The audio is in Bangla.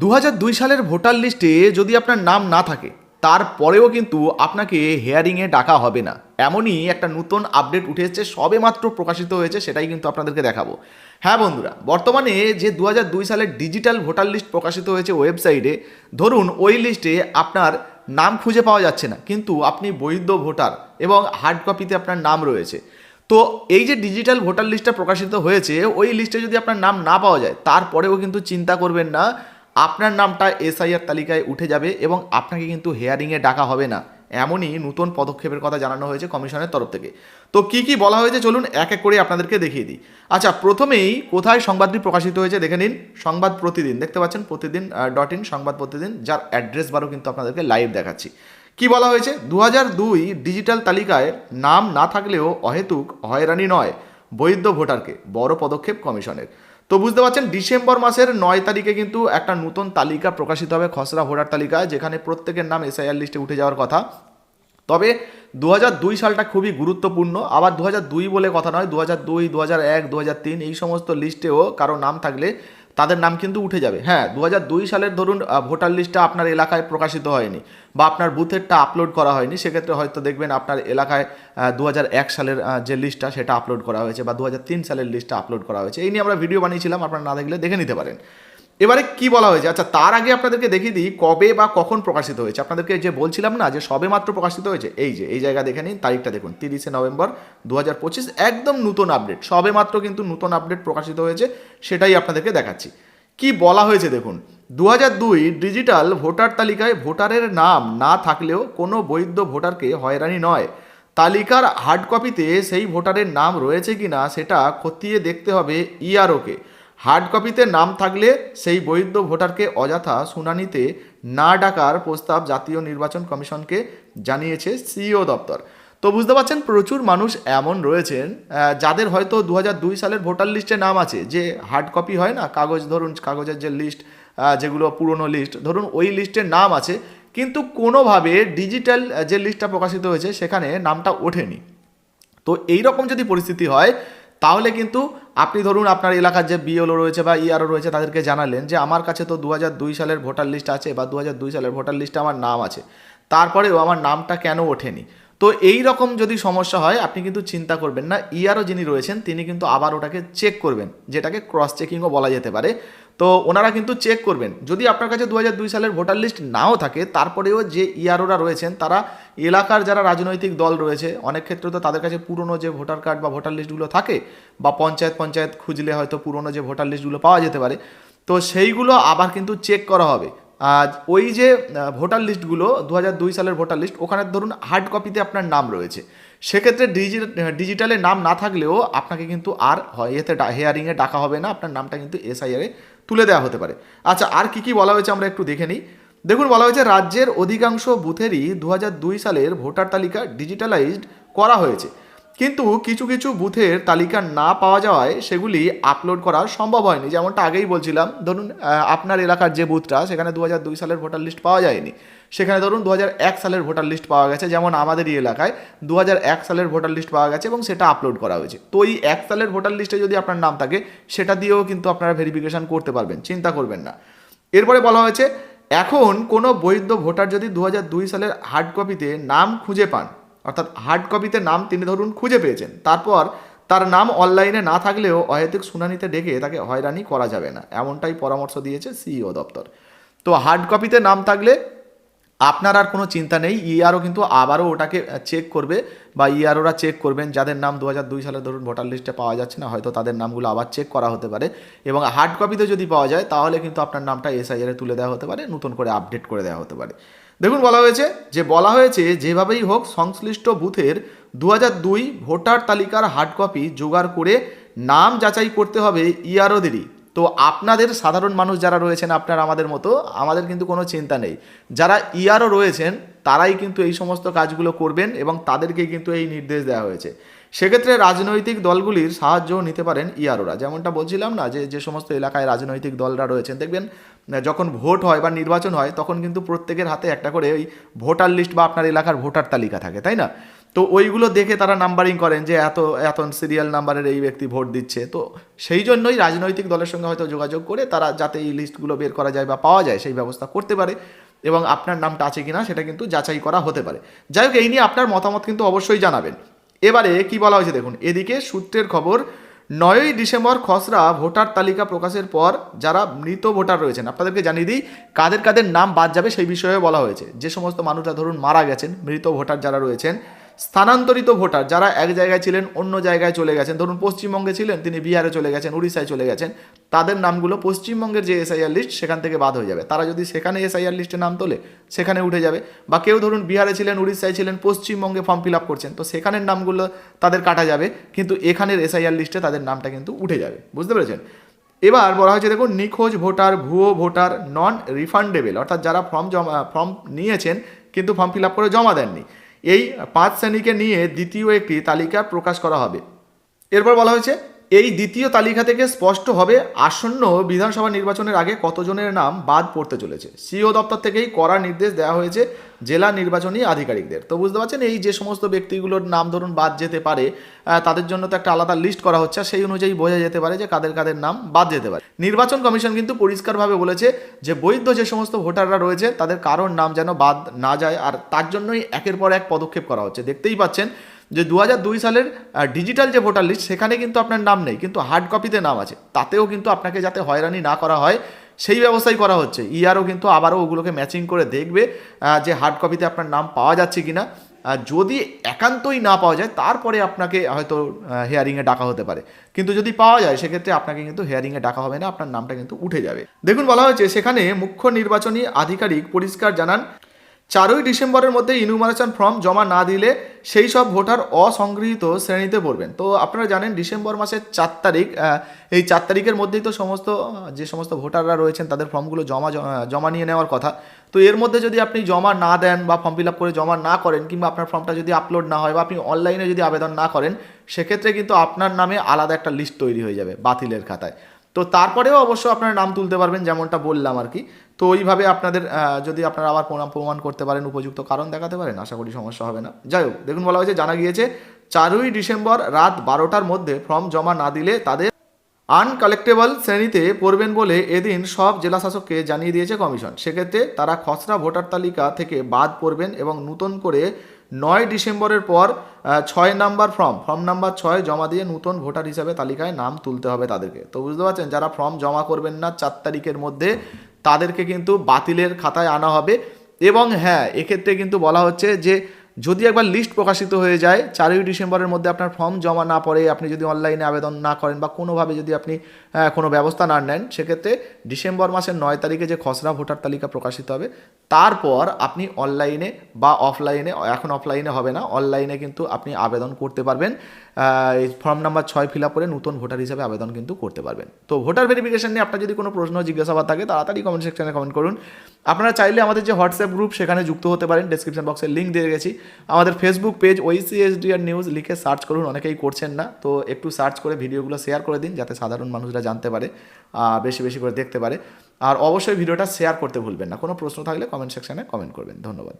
দু হাজার দুই সালের ভোটার লিস্টে যদি আপনার নাম না থাকে, তারপরেও কিন্তু আপনাকে হেয়ারিংয়ে ডাকা হবে না। এমনই একটা নতুন আপডেট উঠে এসেছে, সবে মাত্র প্রকাশিত হয়েছে, সেটাই কিন্তু আপনাদেরকে দেখাবো। হ্যাঁ বন্ধুরা, বর্তমানে যে দু হাজার দুই সালের ডিজিটাল ভোটার লিস্ট প্রকাশিত হয়েছে ওয়েবসাইটে, ধরুন ওই লিস্টে আপনার নাম খুঁজে পাওয়া যাচ্ছে না, কিন্তু আপনি বৈধ ভোটার এবং হার্ড কপিতে আপনার নাম রয়েছে। তো এই যে ডিজিটাল ভোটার লিস্টটা প্রকাশিত হয়েছে, ওই লিস্টে যদি আপনার নাম না পাওয়া যায়, তারপরেও কিন্তু চিন্তা করবেন না আপনার নামটা এসআইআর তালিকায় উঠে যাবে এবং আপনাকে কিন্তু হেয়ারিংয়ে ডাকা হবে না। এমনই নতুন পদক্ষেপের কথা জানানো হয়েছে কমিশনের তরফ থেকে। তো কি কি বলা হয়েছে চলুন এক এক করে আপনাদেরকে দেখিয়ে দিই। আচ্ছা প্রথমেই কোথায় সংবাদটি প্রকাশিত হয়েছে দেখে নিন। সংবাদ প্রতিদিন, দেখতে পাচ্ছেন প্রতিদিন ডট ইন সংবাদ প্রতিদিন, যার অ্যাড্রেস বারও কিন্তু আপনাদেরকে লাইভ দেখাচ্ছি। কি বলা হয়েছে? দু দুই ডিজিটাল তালিকায় নাম না থাকলেও অহেতুক হয়রানি নয় বৈধ ভোটারকে, বড় পদক্ষেপ কমিশনের। তো বুঝতে পারছেন, ডিসেম্বর মাসের নয় তারিখে কিন্তু একটা নতুন তালিকা প্রকাশিত হবে, খসড়া ভোটার তালিকায়, যেখানে প্রত্যেকের নাম এসআইআর লিস্টে উঠে যাওয়ার কথা। তবে দু দুই সালটা খুবই গুরুত্বপূর্ণ, আবার দু দুই বলে কথা নয় দু হাজার দুই দু এক দু তিন, এই সমস্ত লিস্টেও কারও নাম থাকলে তাদের নাম কিন্তু উঠে যাবে। হ্যাঁ দু সালের ধরুন ভোটার লিস্টটা আপনার এলাকায় প্রকাশিত হয়নি বা আপনার বুথেরটা আপলোড করা হয়নি, সেক্ষেত্রে হয়তো দেখবেন আপনার এলাকায় দু সালের যে লিস্টটা সেটা আপলোড করা হয়েছে বা দু সালের লিস্টটা আপলোড করা হয়েছে। এই নিয়ে আমরা ভিডিও বানিয়েছিলাম, আপনারা না দেখলে দেখে নিতে পারেন। এবারে কি বলা হয়েছে? আচ্ছা তার আগে আপনাদেরকে দেখিয়ে দিই কবে বা কখন প্রকাশিত হয়েছে। আপনাদেরকে যে বলছিলাম না যে সবে মাত্র প্রকাশিত হয়েছে, এই যে, এই জায়গা দেখে নিন, তারিখটা দেখুন, তিরিশে নভেম্বর দু হাজার পঁচিশ, একদম নতুন আপডেট। সবে মাত্র কিন্তু নতুন আপডেট প্রকাশিত হয়েছে, সেটাই আপনাদেরকে দেখাচ্ছি। কি বলা হয়েছে দেখুন দু দুই ডিজিটাল ভোটার তালিকায় ভোটারের নাম না থাকলেও কোনো বৈধ ভোটারকে হয়রানি নয়। তালিকার হার্ড কপিতে সেই ভোটারের নাম রয়েছে কি না সেটা খতিয়ে দেখতে হবে ইআরওকে হার্ড কপিতে নাম থাকলে সেই বৈধ ভোটারকে অযথা শুনানিতে না ডাকার প্রস্তাব জাতীয় নির্বাচন কমিশনকে জানিয়েছে সিইও দপ্তর। তো বুঝতে পারছেন, প্রচুর মানুষ এমন রয়েছেন যাদের হয়তো দু সালের ভোটার লিস্টে নাম আছে। যে হার্ড কপি হয় না, কাগজ ধরুন, কাগজের যে লিস্ট যেগুলো পুরনো লিস্ট, ধরুন ওই লিস্টের নাম আছে, কিন্তু কোনোভাবে ডিজিটাল যে লিস্টটা প্রকাশিত হয়েছে, সেখানে নামটা ওঠেনি। তো এই রকম যদি পরিস্থিতি হয়, তাহলে কিন্তু আপনি ধরুন আপনার এলাকার যে বিএলও রয়েছে বা ইআরও রয়েছে, তাদেরকে জানালেন যে, আমার কাছে তো দু সালের ভোটার লিস্ট আছে বা দু সালের ভোটার লিস্টে আমার নাম আছে। তারপরেও আমার নামটা কেন ওঠেনি? তো এই রকম যদি সমস্যা হয়, আপনি কিন্তু চিন্তা করবেন না। ইআরও যিনি রয়েছেন, তিনি কিন্তু আবার ওটাকে চেক করবেন, যেটাকে ক্রস চেকিংও বলা যেতে পারে। তো ওনারা কিন্তু চেক করবেন। যদি আপনার কাছে দু দুই সালের ভোটার লিস্ট নাও থাকে, তারপরেও যে ইয়ারোরা রয়েছেন, তারা এলাকার যারা রাজনৈতিক দল রয়েছে, অনেক ক্ষেত্রে তো তাদের কাছে পুরনো যে ভোটার কার্ড বা ভোটার লিস্টগুলো থাকে, বা পঞ্চায়েত পঞ্চায়েত খুঁজলে হয়তো পুরনো যে ভোটার লিস্টগুলো পাওয়া যেতে পারে, তো সেইগুলো আবার কিন্তু চেক করা হবে। আর ওই যে ভোটার লিস্টগুলো দু হাজার দুই সালের ভোটার লিস্ট, ওখানে ধরুন হার্ড কপিতে আপনার নাম রয়েছে। সেক্ষেত্রে ডিজি ডিজিটালে নাম না থাকলেও আপনাকে কিন্তু আর এতে হেয়ারিংয়ে ডাকা হবে না, আপনার নামটা কিন্তু এসআইআরে তুলে দেওয়া হতে পারে। আচ্ছা আর কি কি বলা হয়েছে আমরা একটু দেখে নিই। দেখুন, বলা হয়েছে রাজ্যের অধিকাংশ বুথেরই দু সালের ভোটার তালিকা ডিজিটালাইজড করা হয়েছে। কিন্তু কিছু কিছু বুথের তালিকা না পাওয়া যাওয়ায় সেগুলি আপলোড করা সম্ভব হয়নি। যেমনটা আগেই বলছিলাম, ধরুন আপনার এলাকার যে বুথটা, সেখানে দু দুই সালের ভোটার লিস্ট পাওয়া যায়নি। সেখানে ধরুন দু এক সালের ভোটার লিস্ট পাওয়া গেছে। যেমন আমাদেরই এলাকায় দু এক সালের ভোটার লিস্ট পাওয়া গেছে এবং সেটা আপলোড করা হয়েছে। তো এই এক সালের ভোটার লিস্টে যদি আপনার নাম থাকে, সেটা দিয়েও কিন্তু আপনারা ভেরিফিকেশন করতে পারবেন, চিন্তা করবেন না। এরপরে বলা হয়েছে, এখন কোনো বৈধ ভোটার যদি দু সালের হার্ড কপিতে নাম খুঁজে পান অর্থাৎ হার্ড কপিতে নাম তিনি ধরুন খুঁজে পেয়েছেন। তারপর তার নাম অনলাইনে না থাকলেও অহেতুক শুনানিতে ডেকে তাকে হয়রানি করা যাবে না, এমনটাই পরামর্শ দিয়েছে সিইও দপ্তর। তো হার্ড কপিতে নাম থাকলে আপনার আর কোনো চিন্তা নেই ইআরও কিন্তু আবারও ওটাকে চেক করবে বা ইআরওরা চেক করবেন, যাদের নাম দু হাজার দুই সালে ধরুন ভোটার লিস্টে পাওয়া যাচ্ছে না, হয়তো তাদের নামগুলো আবার চেক করা হতে পারে। এবং হার্ড কপিতে যদি পাওয়া যায়, তাহলে কিন্তু আপনার নামটা এসআইআরে তুলে দেওয়া হতে পারে, নতুন করে আপডেট করে দেওয়া হতে পারে। দেখুন বলা হয়েছে, যে বলা হয়েছে, যেভাবেই হোক সংশ্লিষ্ট বুথের দু দুই ভোটার তালিকার হার্ড কপি জোগাড় করে নাম যাচাই করতে হবে ইআরওদেরই তো আপনাদের সাধারণ মানুষ যারা রয়েছেন আপনার আমাদের মতো, আমাদের কিন্তু কোনো চিন্তা নেই। যারা ইয়ারও রয়েছেন, তারাই কিন্তু এই সমস্ত কাজগুলো করবেন এবং তাদেরকে কিন্তু এই নির্দেশ দেওয়া হয়েছে। সেক্ষেত্রে রাজনৈতিক দলগুলির সাহায্য নিতে পারেন ইয়ারোরা। যেমনটা বলছিলাম না যে যে সমস্ত এলাকায় রাজনৈতিক দলরা রয়েছেন। দেখবেন যখন ভোট হয় বা নির্বাচন হয়, তখন কিন্তু প্রত্যেকের হাতে একটা করে ওই ভোটার লিস্ট বা আপনার এলাকার ভোটার তালিকা থাকে, তাই না? তো ওইগুলো দেখে তারা নাম্বারিং করেন যে, এত এত সিরিয়াল নাম্বারের এই ব্যক্তি ভোট দিচ্ছে। তো সেই জন্যই রাজনৈতিক দলের সঙ্গে হয়তো যোগাযোগ করে তারা যাতে এই লিস্টগুলো বের করা যায় বা পাওয়া যায়, সেই ব্যবস্থা করতে পারে এবং আপনার নামটা আছে কিনা সেটা কিন্তু যাচাই করা হতে পারে। যাই হোক, এই নিয়ে আপনার মতামত কিন্তু অবশ্যই জানাবেন। এবারে কি বলা হয়েছে দেখুন, এদিকে সূত্রের খবর, নয়ই ডিসেম্বর খসড়া ভোটার তালিকা প্রকাশের পর যারা মৃত ভোটার রয়েছেন, আপনাদেরকে জানিয়ে দিই কাদের কাদের নাম বাদ যাবে সেই বিষয়ে বলা হয়েছে। যে সমস্ত মানুষরা ধরুন মারা গেছেন, মৃত ভোটার যারা রয়েছেন স্থানান্তরিত ভোটার যারা এক জায়গায় ছিলেন, অন্য জায়গায় চলে গেছেন। ধরুন পশ্চিমবঙ্গে ছিলেন, তিনি বিহারে চলে গেছেন, উড়িষ্যায় চলে গেছেন। তাদের নামগুলো পশ্চিমবঙ্গের যে এসআইআর লিস্ট সেখান থেকে বাদ হয়ে যাবে। তারা যদি সেখানে এসআইআর লিস্টে নাম তোলে, সেখানে উঠে যাবে। বা কেউ ধরুন বিহারে ছিলেন, উড়িষ্যায় ছিলেন, পশ্চিমবঙ্গে ফর্ম ফিল আপ করছেন, তো সেখানের নামগুলো তাদের কাটা যাবে, কিন্তু এখানের এসআইআর লিস্টে তাদের নামটা কিন্তু উঠে যাবে। বুঝতে পেরেছেন? এবার বলা হয়েছে, দেখুন, নিখোঁজ ভোটার, ভুয়ো ভোটার নন রিফান্ডেবল অর্থাৎ যারা ফর্ম জমা ফর্ম নিয়েছেন, কিন্তু ফর্ম ফিল আপ করে জমা দেননি। এই পাঁচ শ্রেণীকে নিয়ে দ্বিতীয় একটি তালিকা প্রকাশ করা হবে। এরপর বলা হয়েছে এই দ্বিতীয় তালিকা থেকে স্পষ্ট হবে, আসন্ন বিধানসভা নির্বাচনের আগে কতজনের নাম বাদ পড়তে চলেছে। সিও দপ্তর থেকেই করার নির্দেশ দেওয়া হয়েছে জেলা নির্বাচনী আধিকারিকদের। তো বুঝতে পারছেন, এই যে সমস্ত ব্যক্তিগুলোর নাম ধরুন বাদ যেতে পারে তাদের জন্য তো একটা আলাদা লিস্ট করা হচ্ছে সেই অনুযায়ী বোঝা যেতে পারে যে কাদের কাদের নাম বাদ যেতে পারে। নির্বাচন কমিশন কিন্তু পরিষ্কারভাবে বলেছে যে বৈধ যে সমস্ত ভোটাররা রয়েছে, তাদের কারোর নাম যেন বাদ না যায়, আর তার জন্যই একের পর এক পদক্ষেপ করা হচ্ছে। দেখতেই পাচ্ছেন যে দু সালের ডিজিটাল যে ভোটার লিস্ট সেখানে কিন্তু আপনার নাম নেই, কিন্তু হার্ড কপিতে নাম আছে। তাতেও কিন্তু আপনাকে যাতে হয়রানি না করা হয়, সেই ব্যবস্থাই করা হচ্ছে। ইআরও কিন্তু আবারও ওগুলোকে ম্যাচিং করে দেখবে যে হার্ড কপিতে আপনার নাম পাওয়া যাচ্ছে কিনা। যদি একান্তই না পাওয়া যায়, তারপরে আপনাকে হয়তো হেয়ারিংয়ে ডাকা হতে পারে। কিন্তু যদি পাওয়া যায়, সেক্ষেত্রে আপনাকে কিন্তু হেয়ারিংয়ে ডাকা হবে না, আপনার নামটা কিন্তু উঠে যাবে। দেখুন বলা হয়েছে, সেখানে মুখ্য নির্বাচনী আধিকারিক পরিষ্কার জানান চারই ডিসেম্বরের মধ্যে ইনুমারেশন ফর্ম জমা না দিলে সেই সব ভোটার অসংগৃহীত শ্রেণীতে পড়বেন। তো আপনারা জানেন ডিসেম্বর মাসের চার তারিখ এই চার তারিখের মধ্যেই তো সমস্ত যে সমস্ত ভোটাররা রয়েছেন তাদের ফর্মগুলো জমা জমা নিয়ে নেওয়ার কথা। তো এর মধ্যে যদি আপনি জমা না দেন বা ফর্ম ফিল আপ করে জমা না করেন কিংবা আপনার ফর্মটা যদি আপলোড না হয় বা আপনি অনলাইনে যদি আবেদন না করেন, সেক্ষেত্রে কিন্তু আপনার নামে আলাদা একটা লিস্ট তৈরি হয়ে যাবে বাতিলের খাতায়। তো তারপরেও অবশ্য আপনারা নাম তুলতে পারবেন যেমনটা বললাম আর কি। তো ওইভাবে আপনাদের যদি আপনারা আবার প্রমাণ প্রমাণ করতে পারেন, উপযুক্ত কারণ দেখাতে পারেন, আশা করি সমস্যা হবে না। যাই হোক, দেখুন বলা হয়েছে, জানা গিয়েছে, চারই ডিসেম্বর রাত বারোটার মধ্যে ফর্ম জমা না দিলে তাদের আনকালেক্টেবল শ্রেণীতে পড়বেন বলে এদিন সব জেলাশাসককে জানিয়ে দিয়েছে কমিশন। সেক্ষেত্রে তারা খসড়া ভোটার তালিকা থেকে বাদ পড়বেন এবং নতুন করে নয় ডিসেম্বরের পর ছয় নাম্বার ফর্ম ফর্ম নাম্বার ছয় জমা দিয়ে নতুন ভোটার হিসাবে তালিকায় নাম তুলতে হবে তাদেরকে। তো বুঝতে পারছেন, যারা ফর্ম জমা করবেন না চার তারিখের মধ্যে, তাদেরকে কিন্তু বাতিলের খাতায় আনা হবে। এবং হ্যাঁ এক্ষেত্রে কিন্তু বলা হচ্ছে যে যদি একবার লিস্ট প্রকাশিত হয়ে যায়, চারই ডিসেম্বরের মধ্যে আপনার ফর্ম জমা না পড়ে আপনি যদি অনলাইনে আবেদন না করেন বা কোনোভাবে যদি আপনি কোনো ব্যবস্থা না নেন, সেক্ষেত্রে ডিসেম্বর মাসের নয় তারিখে যে খসড়া ভোটার তালিকা প্রকাশিত হবে, তারপর আপনি অনলাইনে বা অফলাইনে এখন অফলাইনে হবে না অনলাইনে কিন্তু আপনি আবেদন করতে পারবেন। এই ফর্ম নাম্বার ছয় ফিল আপ করে নতুন ভোটার হিসাবে আবেদন কিন্তু করতে পারবেন। তো ভোটার ভেরিফিকেশন নিয়ে আপনার যদি কোনো প্রশ্ন, জিজ্ঞাসাবাদ থাকে, তাড়াতাড়ি কমেন্ট সেকশনে কমেন্ট করুন। আপনারা চাইলে আমাদের যে হোয়াটসঅ্যাপ গ্রুপ সেখানে যুক্ত হতে পারেন। ডিসক্রিপশন বক্সে লিঙ্ক দিয়ে গেছি আমাদের ফেসবুক পেজ ওইসিএসডিআর নিউজ লিখে সার্চ করুন, অনেকেই করছেন না। তো একটু সার্চ করে ভিডিওগুলো শেয়ার করে দিন, যাতে সাধারণ মানুষরা জানতে পারে বেশি বেশি করে দেখতে পারে। আর অবশ্যই ভিডিওটা শেয়ার করতে ভুলবেন না। কোনো প্রশ্ন থাকলে কমেন্ট সেকশানে কমেন্ট করবেন। ধন্যবাদ।